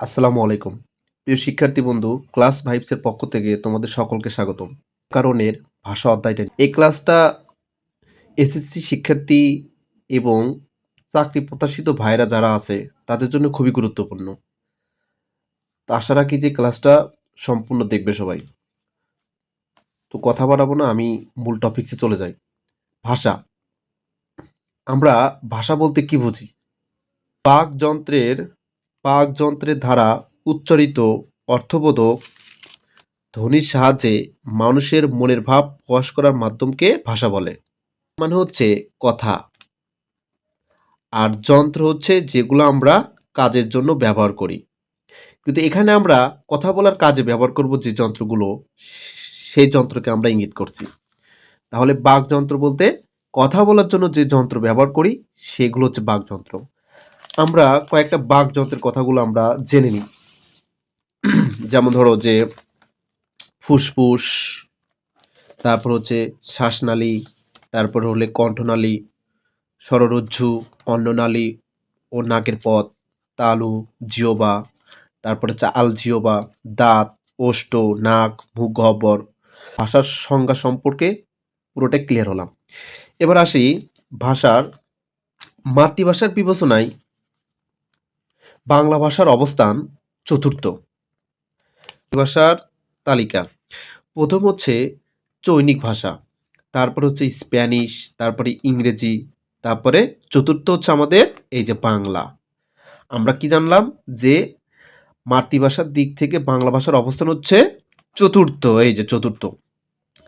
আসসালামু আলাইকুম। প্রিয় শিক্ষার্থী বন্ধু, ক্লাস ভাইবসের পক্ষ থেকে তোমাদের সকলকে স্বাগতম। কারণের ভাষা অধ্যায়টা এই ক্লাসটা এসএসসি শিক্ষার্থী এবং চাকরি প্রত্যাশিত ভাইরা যারা আছে, তাদের জন্য খুবই গুরুত্বপূর্ণ। তো আশা রাখি যে ক্লাসটা সম্পূর্ণ দেখবে সবাই। তো কথা বাড়াবো না, আমি মূল টপিকসে চলে যাই। ভাষা। আমরা ভাষা বলতে কি বুঝি? বাকযন্ত্রের বাকযন্ত্রের দ্বারা উচ্চারিত অর্থবোধক ধ্বনির সাহায্যে মানুষের মনের ভাব প্রকাশ করার মাধ্যমকে ভাষা বলে। মানে হচ্ছে কথা। আর যন্ত্র হচ্ছে যেগুলো আমরা কাজের জন্য ব্যবহার করি। কিন্তু এখানে আমরা কথা বলার কাজে ব্যবহার করব যে যন্ত্রগুলো, সেই যন্ত্রকে আমরা ইঙ্গিত করছি। তাহলে বাকযন্ত্র বলতে কথা বলার জন্য যে যন্ত্র ব্যবহার করি, সেগুলো হচ্ছে বাকযন্ত্র। আমরা কয়েকটা বাঘ বাকযন্ত্রের কথাগুলো আমরা জেনে নিই। যেমন ধরো যে ফুসফুস, তারপর হচ্ছে শ্বাসনালী, তারপর হলে কণ্ঠনালী সররজ্জু অন্ননালী ও নাকের পথ, তালু, জিওবা, তারপর হচ্ছে আলজিওবা, দাঁত, ওষ্ঠ, নাক, মুখ, গহ্বর, ভাষার সংজ্ঞা সম্পর্কে পুরোটাই ক্লিয়ার হলাম। এবার আসি ভাষার মাতৃভাষার বিবেচনায় বাংলা ভাষার অবস্থান চতুর্থ। ভাষার তালিকা। প্রথম হচ্ছে চৈনিক ভাষা, তারপর হচ্ছে স্প্যানিশ, তারপরে ইংরেজি, তারপরে চতুর্থ হচ্ছে আমাদের এই যে বাংলা। আমরা কি জানলাম? যে মাতৃভাষার দিক থেকে বাংলা ভাষার অবস্থান হচ্ছে চতুর্থ, এই যে চতুর্থ।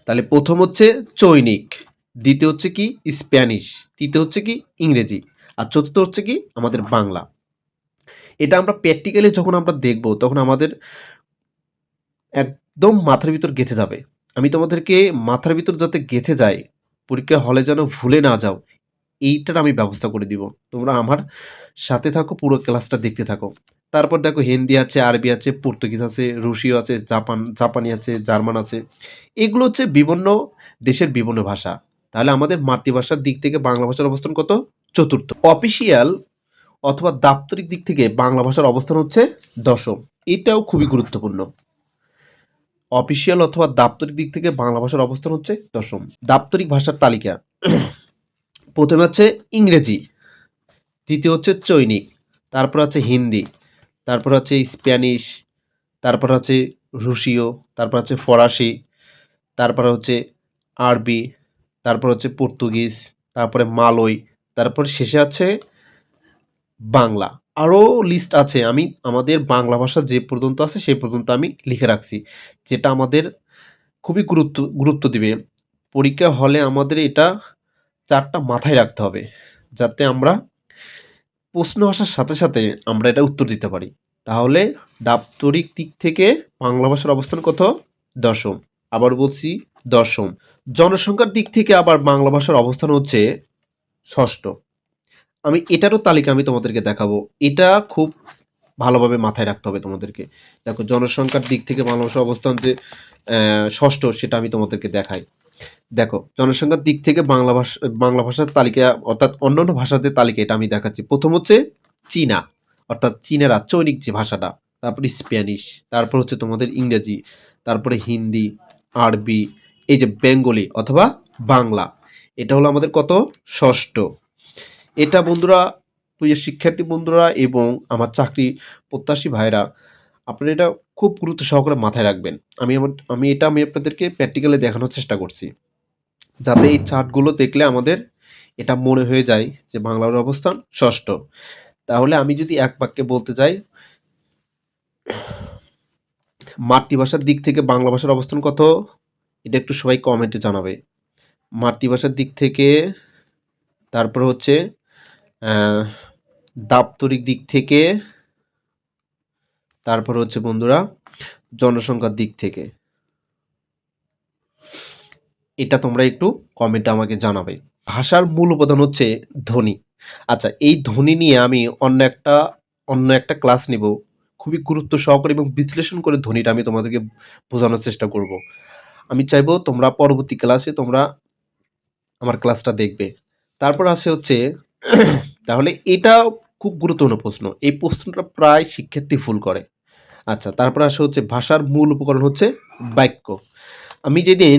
তাহলে প্রথম হচ্ছে চৈনিক, দ্বিতীয় হচ্ছে কি? স্প্যানিশ, তৃতীয় হচ্ছে কি? ইংরেজি, আর চতুর্থ হচ্ছে কি? আমাদের বাংলা। এটা আমরা প্র্যাকটিক্যালি যখন আমরা দেখব, তখন আমাদের একদম মাথার ভিতর গেঁথে যাবে। আমি তোমাদেরকে মাথার ভিতর যাতে গেঁথে যায়, পরীক্ষা হলে যেন ভুলে না যাও, এইটার আমি ব্যবস্থা করে দিব। তোমরা আমার সাথে থাকো, পুরো ক্লাসটা দেখতে থাকো। তারপর দেখো হিন্দি আছে, আরবি আছে, পর্তুগিজ আছে রুশীয় আছে, জাপান, জাপানি আছে, জার্মান আছে। এগুলো হচ্ছে বিভিন্ন দেশের বিভিন্ন ভাষা। তাহলে আমাদের মাতৃভাষার দিক থেকে বাংলা ভাষার অবস্থান কত? চতুর্থ। অফিসিয়াল অথবা দাপ্তরিক দিক থেকে বাংলা ভাষার অবস্থান হচ্ছে দশম। এটাও খুবই গুরুত্বপূর্ণ। অফিসিয়াল অথবা দাপ্তরিক দিক থেকে বাংলা ভাষার অবস্থান হচ্ছে দশম। দাপ্তরিক ভাষার তালিকা। প্রথমে হচ্ছে ইংরেজি, দ্বিতীয় হচ্ছে চৈনিক, তারপর হচ্ছে হিন্দি, তারপর হচ্ছে স্প্যানিশ, তারপর হচ্ছে রুশীয়, তারপর হচ্ছে ফরাসি, তারপর হচ্ছে আরবি, তারপর হচ্ছে পর্তুগিজ, তারপরে মালয়, তারপর শেষে আছে বাংলা। আরও লিস্ট আছে, আমি আমাদের বাংলা ভাষা যে পর্যন্ত আছে সেই পর্যন্ত আমি লিখে রাখছি, যেটা আমাদের খুবই গুরুত্ব গুরুত্ব দিবে। পরীক্ষা হলে আমাদের এটা চারটা মাথায় রাখতে হবে, যাতে আমরা প্রশ্ন আসার সাথে সাথে আমরা এটা উত্তর দিতে পারি। তাহলে দাপ্তরিক দিক থেকে বাংলা ভাষার অবস্থান কত? দশম। আবার বলছি দশম। জনসংখ্যার দিক থেকে আবার বাংলা ভাষার অবস্থান হচ্ছে ষষ্ঠ। আমি, এটারও তালিকা আমি তোমাদেরকে দেখাবো। এটা খুব ভালোভাবে মাথায় রাখতে হবে তোমাদেরকে। দেখো, জনসংখ্যার দিক থেকে বাংলা ভাষার অবস্থান যে ষষ্ঠ, সেটা আমি তোমাদেরকে দেখাই। দেখো, জনসংখ্যার দিক থেকে বাংলা ভাষা, বাংলা ভাষার তালিকা, অর্থাৎ অন্যান্য ভাষার যে তালিকা, এটা আমি দেখাচ্ছি। প্রথম হচ্ছে চীনা, অর্থাৎ চীনেরা চৈনিক যে ভাষাটা, তারপরে স্প্যানিশ, তারপর হচ্ছে তোমাদের ইংরেজি, তারপরে হিন্দি, আরবি, এই যে বেঙ্গলি অথবা বাংলা, এটা হলো আমাদের কত? ষষ্ঠ। এটা বন্ধুরা, প্রিয় শিক্ষার্থী বন্ধুরা এবং আমার চাকরি প্রত্যাশী ভাইরা, আপনারা এটা খুব গুরুত্ব সহকারে মাথায় রাখবেন। আমি আমার, আমি এটা আমি আপনাদেরকে প্র্যাকটিক্যালি দেখানোর চেষ্টা করছি। যাতে এই চার্টগুলো দেখলে আমাদের এটা মনে হয়ে যায় যে বাংলার অবস্থান ষষ্ঠ। তাহলে আমি যদি এক বাক্যে বলতে যাই, মাতৃভাষার দিক থেকে বাংলা ভাষার অবস্থান কত? এটা একটু সবাই কমেন্টে জানাবে। মাতৃভাষার দিক থেকে তারপর হচ্ছে দাপ্তরিক দিক থেকে, তারপর হচ্ছে বন্ধুরা, জনসংখ্যার দিক থেকে। এটা তোমরা একটু কমেন্টে আমাকে জানাবে। ভাষার মূল উপাদান হচ্ছে ধ্বনি। আচ্ছা এই ধ্বনি নিয়ে আমি অন্য একটা অন্য একটা ক্লাস নিব। খুবই গুরুত্ব সহকারে এবং বিশ্লেষণ করে ধ্বনিটা আমি তোমাদেরকে বোঝানোর চেষ্টা করব। আমি চাইব তোমরা পরবর্তী ক্লাসে তোমরা আমার ক্লাসটা দেখবে। তারপর আছে হচ্ছে তাহলে এটা খুব গুরুত্বপূর্ণ প্রশ্ন। এই প্রশ্নটা প্রায় শিক্ষার্থী ভুল করে। আচ্ছা তারপর আসে হচ্ছে ভাষার মূল উপকরণ হচ্ছে বাক্য। আমি যেদিন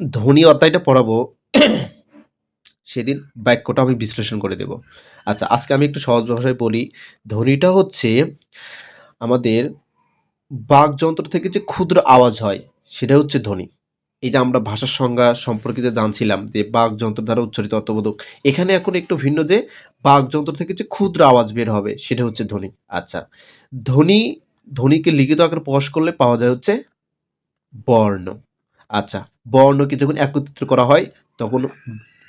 ধ্বনি অধ্যায়টা পড়াবো, সেদিন বাক্যটা আমি বিশ্লেষণ করে দেব। আচ্ছা আজকে আমি একটু সহজ ভাষায় বলি। ধ্বনিটা হচ্ছে আমাদের বাকযন্ত্র থেকে যে ক্ষুদ্র আওয়াজ হয়, সেটা হচ্ছে ধ্বনি। এই যে আমরা ভাষার সংজ্ঞা সম্পর্কে যে জানছিলাম যে বাকযন্ত্র দ্বারা উচ্চারিত অর্থবোধক। এখানে এখন একটু ভিন্ন যে বাঘ যন্ত্র থেকে যে ক্ষুদ্র আওয়াজ বের হবে, সেটা হচ্ছে ধ্বনি। আচ্ছা ধ্বনি, ধ্বনিকে লিখিত আকারে প্রকাশ করলে পাওয়া যায় হচ্ছে বর্ণ। আচ্ছা বর্ণকে যখন একত্রিত করা হয়, তখন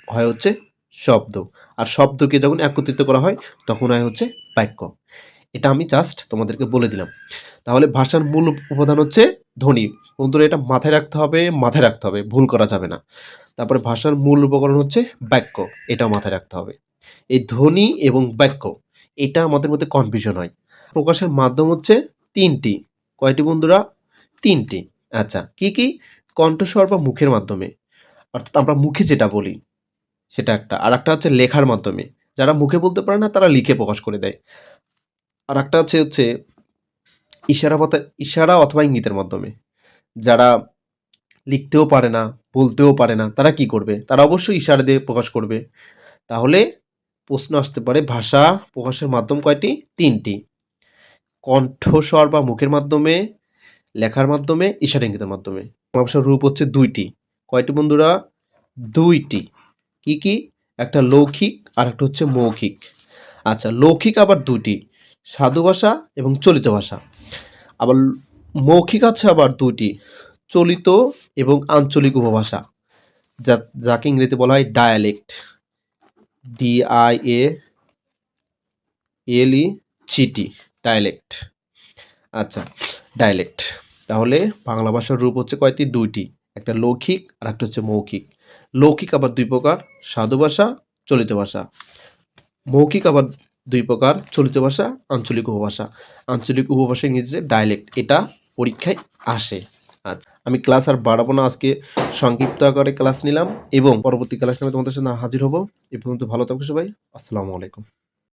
হয় হচ্ছে শব্দ। আর শব্দকে যখন একত্রিত করা হয়, তখন হয় হচ্ছে বাক্য। এটা আমি জাস্ট তোমাদেরকে বলে দিলাম। তাহলে ভাষার মূল উপাদান হচ্ছে ধ্বনি। বন্ধুরা, এটা মাথায় রাখতে হবে, মাথায় রাখতে হবে, ভুল করা যাবে না। তারপরে ভাষার মূল উপকরণ হচ্ছে বাক্য, এটাও মাথায় রাখতে হবে। এই ধ্বনি এবং বাক্য, এটা আমাদের মধ্যে কনফিউশন হয়। প্রকাশের মাধ্যম হচ্ছে তিনটি। কয়টি বন্ধুরা? তিনটি। আচ্ছা কি কি? কণ্ঠস্বর বা মুখের মাধ্যমে। অর্থাৎ আমরা মুখে যেটা বলি, সেটা একটা। আর একটা হচ্ছে লেখার মাধ্যমে। যারা মুখে বলতে পারে না, তারা লিখে প্রকাশ করে দেয়। আর একটা হচ্ছে হচ্ছে ইশারা পথে, ইশারা অথবা ইঙ্গিতের মাধ্যমে। যারা লিখতেও পারে না, বলতেও পারে না, তারা কি করবে? তারা অবশ্যই ইশারা দিয়ে প্রকাশ করবে। তাহলে প্রশ্ন আসতে পারে, ভাষা প্রকাশের মাধ্যম কয়টি? তিনটি। কণ্ঠস্বর বা মুখের মাধ্যমে, লেখার মাধ্যমে, ইশারা ইঙ্গিতের মাধ্যমে। ভাষার রূপ হচ্ছে দুইটি। কয়টি বন্ধুরা? দুইটি। কি কি? একটা লৌখিক আর একটা হচ্ছে মৌখিক। আচ্ছা লৌখিক আবার দুটি সাধু ভাষা এবং চলিত ভাষা। আবার মৌখিক আছে আবার দুটি চলিত এবং আঞ্চলিক উপভাষা, যা, যাকে ইংরেজিতে বলা হয় dialect D I A L E C T dialect আচ্ছা ডায়ালেক্ট তাহলে বাংলা ভাষার রূপ হচ্ছে কয়টি? দুইটি, একটা লৌখিক আর একটা হচ্ছে মৌখিক। লৌকিক আবার দুই প্রকার, সাধু ভাষা, চলিত ভাষা। মৌখিক আবার দুই প্রকার, চলিত ভাষা, আঞ্চলিক উপভাষা। আঞ্চলিক উপভাষা ইংরেজিতে ডায়ালেক্ট এটা পরীক্ষায় আসে। আচ্ছা আমি ক্লাস আর বাড়াবো না, আজকে সংক্ষিপ্ত আকারে ক্লাস নিলাম এবং পরবর্তী ক্লাস নিয়ে তোমাদের সাথে হাজির হব। এ পর্যন্ত ভালো থাকো সবাই, আসসালামু আলাইকুম।